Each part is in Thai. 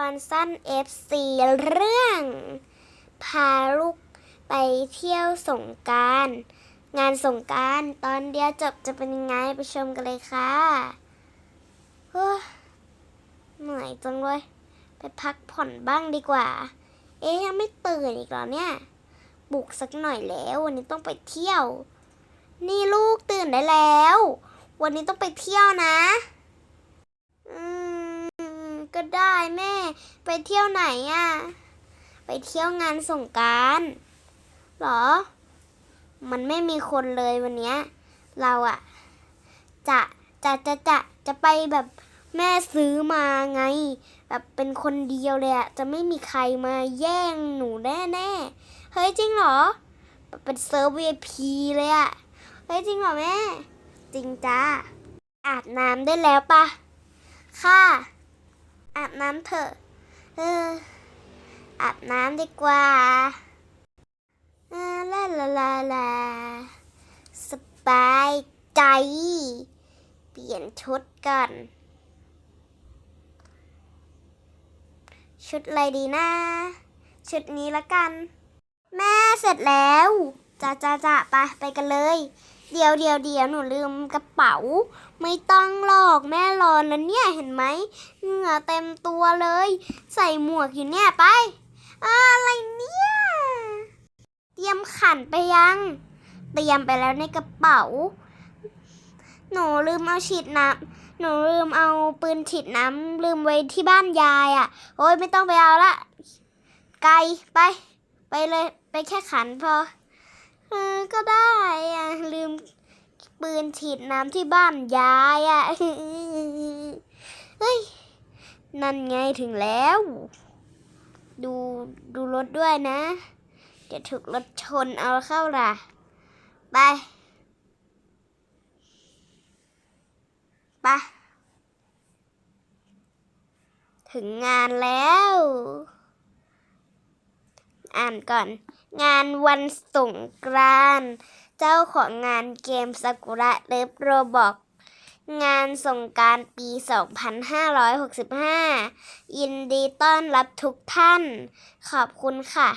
ตอนสั้น FC เรื่อง พาลูกไปเที่ยวสงการ งานสงการตอนเดียวจบจะเป็นยังไงไปชมกันเลยค่ะเฮ้ยเหนื่อยจังเลย ไปพักผ่อนบ้างดีกว่า เอ๊ยยังไม่ตื่นอีกเหรอเนี่ย บุกสักหน่อยแล้ว วันนี้ต้องไปเที่ยว นี่ลูกตื่นได้แล้ว วันนี้ต้องไปเที่ยวนะ อืม ก็ได้แม่ ไปเที่ยวไหนอะ่ะ ไปเที่ยวงานสงการหรอ มันไม่มีคนเลยวันเนี้ยเราอะจะจะจะจะจะไปแบบแม่ซื้อมาไง แบบเป็นคนเดียวเลยอะจะไม่มีใครมาแย่งหนูแน่แน่เฮ้ยจริงเหรอแบบเป็นเซิร์ฟ VIP เลยอะเฮ้ยจริงเหรอแม่ จริงจ้าอาบน้ำได้แล้วปะค่ะ อาบน้ำเถอะ เออ อาบน้ำดีกว่าลาลาลาลาสบายใจ เปลี่ยนชุดก่อน ชุดอะไรดีนะ ชุดนี้ละกัน แม่เสร็จแล้วจ้าจ้าจ้าไปไปกันเลย เดี๋ยวเดี๋ยวเดี๋ยวหนูลืมกระเป๋า ไม่ต้องหรอกแม่รอนแล้วเนี่ยเห็นไหมเหงื่อเต็มตัวเลย ใส่หมวกอยู่เนี่ยไปอะไรเนี่ยเตรียมขันไปยัง เตรียมไปแล้วในกระเป๋า หนูลืมเอาฉีดน้ำหนูลืมเอาปืนฉีดน้ำลืมไว้ที่บ้านยายอะ่ะ โอ้ยไม่ต้องไปเอาละไกลไป ไปเลยไปแค่ขันพอ เออก็ได้อะลืมปืนฉีดน้ำที่บ้านยายอะ่ะเฮ้ยนั่นไงถึงแล้ว ดูดูรถด้วยนะ เดี๋ยวถูกรถชนเอาเข้าล่ะ ไปไปถึงงานแล้ว อ่านก่อน งานวันสงกรานต์เจ้าของงานเกมซากุระเลิฟโรบอกงานสงกรารปี 2565 ยินดีต้อนรับทุกท่าน ขอบคุณค่ะ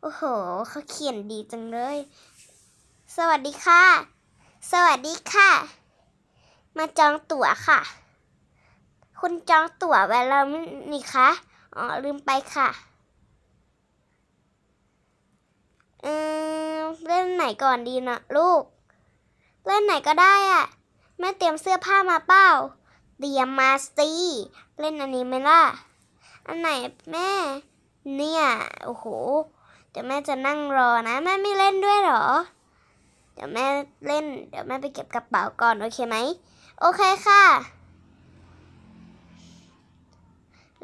โอ้โห เขาเขียนดีจังเลย สวัสดีค่ะ สวัสดีค่ะ มาจองตั๋วค่ะ คุณจองตั๋วไว้แล้วนี่คะ อ๋อ ลืมไปค่ะ เออเล่นไหน ก่อนดีนะลูก เล่นไหนก็ได้อะแม่เตรียมเสื้อผ้ามาเปล่า เตรียมมาสิเล่นอันนี้ไหมล่ะ อันไหนแม่ เนี่ย โอ้โห เดี๋ยวแม่จะนั่งรอนะ แม่ไม่เล่นด้วยหรอ เดี๋ยวแม่เล่น เดี๋ยวแม่ไปเก็บกระเป๋าก่อนโอเคไหม โอเคค่ะ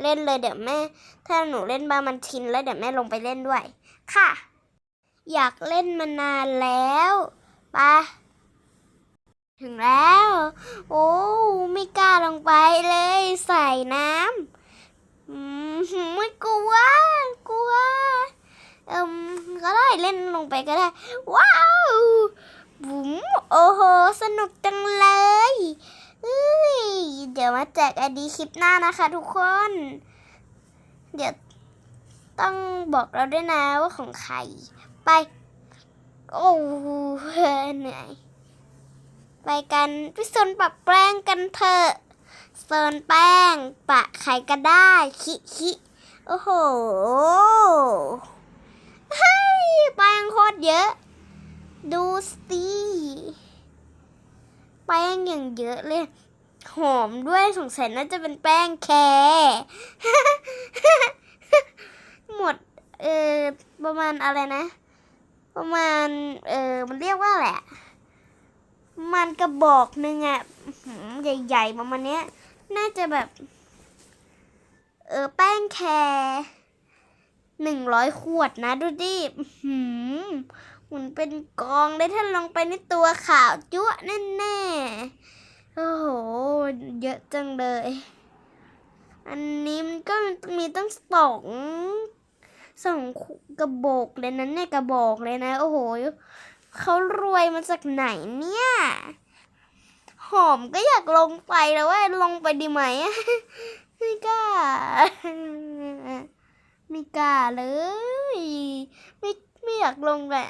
เล่นเลยเดี๋ยวแม่ ถ้าหนูเล่นบามันชินแล้วเดี๋ยวแม่ลงไปเล่นด้วย ค่ะ อยากเล่นมานานแล้วไปะถึงแล้ว โอ้ ไม่กล้าลงไปเลย ใส่น้ำไม่กลัว กลัว เอิมก็ได้เล่นลงไปก็ได้ ว้าวบุ๋มโอ้โห สนุกจังเลยเอ้ยเดี๋ยวมาแจกไอดีคลิปหน้านะคะทุกคน เดี๋ยวต้องบอกเราด้วยนะว่าของใคร ไป โอ้เหนื่อย ไปกันไปโซนปะแป้งกันเถอะโซนแป้ง ปะใครก็ได้ คิคิโอ้โหเฮ้ยแป้งโคตรเยอะ ดูสิแป้งอย่างเยอะเลยหอมด้วยสงสัยน่าจะเป็นแป้งแคร์หมด เออประมาณอะไรนะ ประมาณ เออมันเรียกว่าอะไรอะมันกระบอกหนึ่งอะหือใหญ่ๆประมาณเนี้ย น่าจะแบบ เออแป้งแคร์หนึ่งร้อยขวดนะดูดิหืมมันเป็นกองเลยถ้าลงไปในตัวขาวจั๊วะแน่ๆ โอ้โห เยอะจังเลย อันนี้มันก็มีตั้งสอง สองกระบอกเลยนะเนี่ยกระบอกเลยนะ โอ้โหเขารวยมาจากไหนเนี่ย หอมก็อยากลงไปแล้วว่าลงไปดีไหมไม่กล้าไม่กล้าเลยไม่ไม่อยากลงแหละ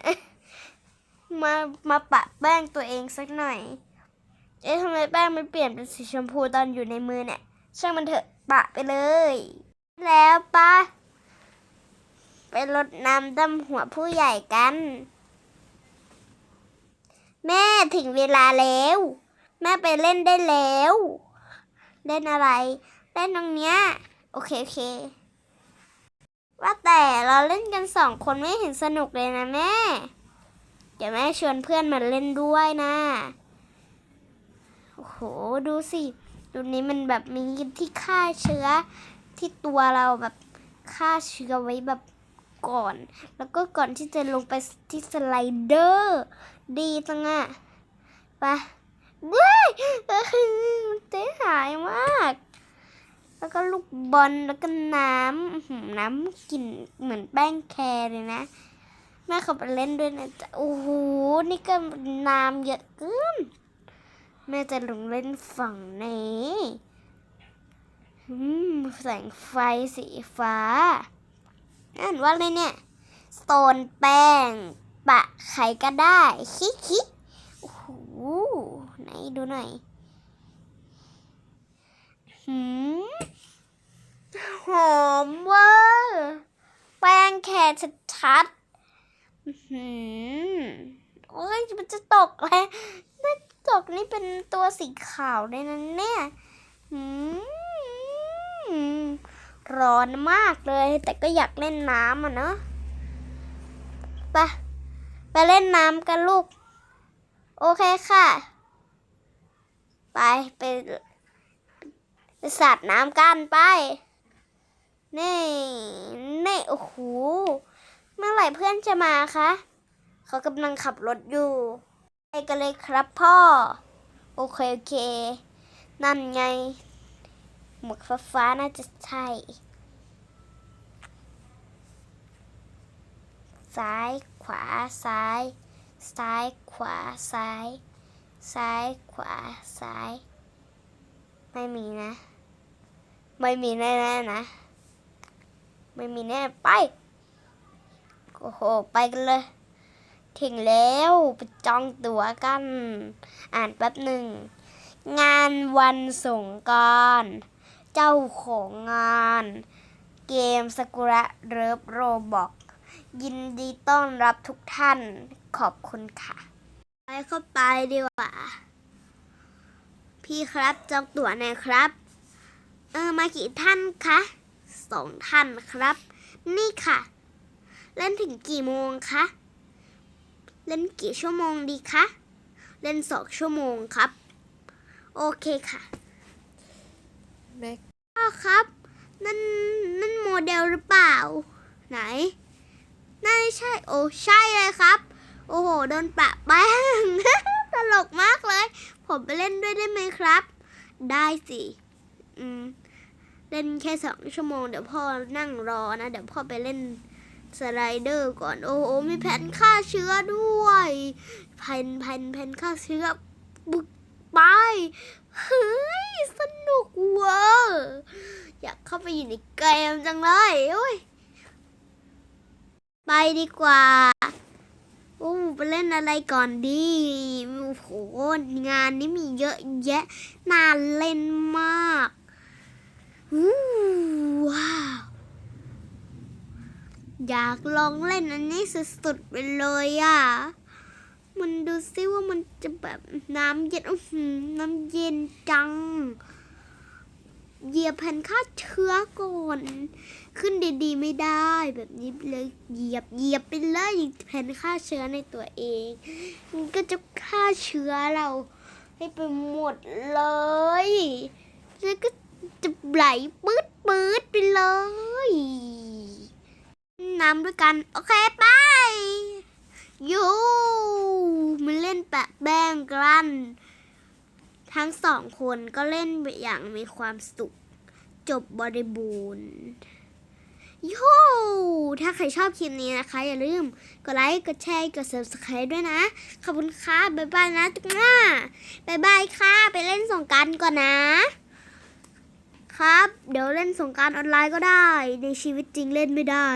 มามาปะแป้งตัวเองสักหน่อย เอ๊ะทำไมแป้งมันเปลี่ยนเป็นสีชมพูตอนอยู่ในมือเนี่ย ช่างมันเถอะปะไปเลย แล้วปะ ไปรดน้ำดำหัวผู้ใหญ่กัน แม่ถึงเวลาแล้ว แม่ไปเล่นได้แล้ว เล่นอะไร เล่นตรงเนี้ย โอเคโอเค ว่าแต่เราเล่นกันสองคนไม่เห็นสนุกเลยนะแม่ เดี๋ยวแม่ชวนเพื่อนมาเล่นด้วยนะ โอ้โห ดูสิดูนี้มันแบบมีที่ฆ่าเชื้อที่ตัวเราแบบฆ่าเชื้อไว้แบบ ก่อน แล้วก็ก่อนที่จะลงไปที่สไลเดอร์ ดีจังอะไปเว้ยเจ๊หายมาก แล้วก็ลูกบอลแล้วก็น้ำน้ำกลิ่นเหมือนแป้งแคร์เลยนะแม่เขาไปเล่นด้วยนะจ๊ะโอ้โหนี่ก็น้ำเยอะเกินแม่จะลงเล่นฝั่งนี้อืมแสงไฟสีฟ้า อ่านว่าอะไรเนี่ยสโตนแป้ง ปะใครก็ได้คิคิโอ้โหไหนดูหน่อยหืมหอมเวอร์แป้งแคร์ชัดๆหืมโอ้ยมันจะตกเลยน่าตกนี่เป็นตัวสีขาวเลยนะเนี่ยหืม ร้อนมากเลย แต่ก็อยากเล่นน้ำอะเนาะไปไปเล่นน้ำกันลูก โอเคค่ะ ไปไปไปสาดน้ำกันไป นี่นี่โอ้โหเมื่อไหร่เพื่อนจะมาคะเขากำลังขับรถอยู่ไปกันเลยครับพ่อ โอเค โอเค นั่นไง หมวกฟ้าฟ้าๆน่าจะใช่ ซ้ายขวาซ้าย ซ้ายขวาซ้าย ซ้ายขวาซ้าย ไม่มีนะ ไม่มีแน่ๆนะ ไม่มีแน่ไป โอ้โห ไปกันเลยถึงแล้วไปจองตั๋วกัน อ่านแป๊บหนึ่ง งานวันสงกราร เจ้าของงาน เกมสกุระเริฟโรบอกยินดีต้อนรับทุกท่านขอบคุณค่ะ ไปเข้าไปดีกว่า พี่ครับจองตั๋วหน่อยครับ เออมากี่ท่านคะสองท่านครับ นี่ค่ะ เล่นถึงกี่โมงคะเล่นกี่ชั่วโมงดีคะ เล่นสองชั่วโมงครับ โอเคค่ะ แม็กพ่อครับ นั่นนั่นโมเดลหรือเปล่า ไหนน่าจะใช่โอ้ใช่เลยครับ โอ้โหโดนปะแป้งตลกมากเลย ผมไปเล่นด้วยได้ไหมครับ ได้สิอืมเล่นแค่สองชั่วโมงเดี๋ยวพ่อนั่งรอนะ เดี๋ยวพ่อไปเล่นสไลเดอร์ก่อนโอ้โหมีแผ่นฆ่าเชื้อด้วยแผ่นแผ่นแผ่นฆ่าเชื้อบึกไป เฮ้ย สนุกเวอร์อยากเข้าไปอยู่ในเกมจังเลยโอ้ย ไปดีกว่าโอ้ไปเล่นอะไรก่อนดีโอ้โหงานนี้มีเยอะแยะน่าเล่นมากอู้ว้าว อยากลองเล่นอันนี้สุดๆไปเลยอะ มันดูซิว่ามันจะแบบน้ำเย็นอื้อหือน้ำเย็นจังเหยียบแผ่นฆ่าเชื้อก่อน ขึ้นดีๆไม่ได้แบบนี้เลยเหยียบเหยียบไปเลยแผ่นฆ่าเชื้อในตัวเอง มันก็จะฆ่าเชื้อเราให้ไปหมดเลยแล้วก็จะไหลปื๊ดปื๊ดไปเลยน้ำด้วยกัน โอเค ไปยู มาเล่นแปะแบ้งกันทั้งสองคนก็เล่นอย่างมีความสุข จบบริบูรณ์โย่ถ้าใครชอบคลิปนี้นะคะ อย่าลืมกดไลค์ กดแชร์ กด subscribe ด้วยนะ ขอบคุณค่ะ บ๊ายบายนะทุกท่านบ๊ายบายค่ะ ไปเล่นสงการก่อนนะ ครับ เดี๋ยวเล่นสงการออนไลน์ก็ได้ ในชีวิตจริงเล่นไม่ได้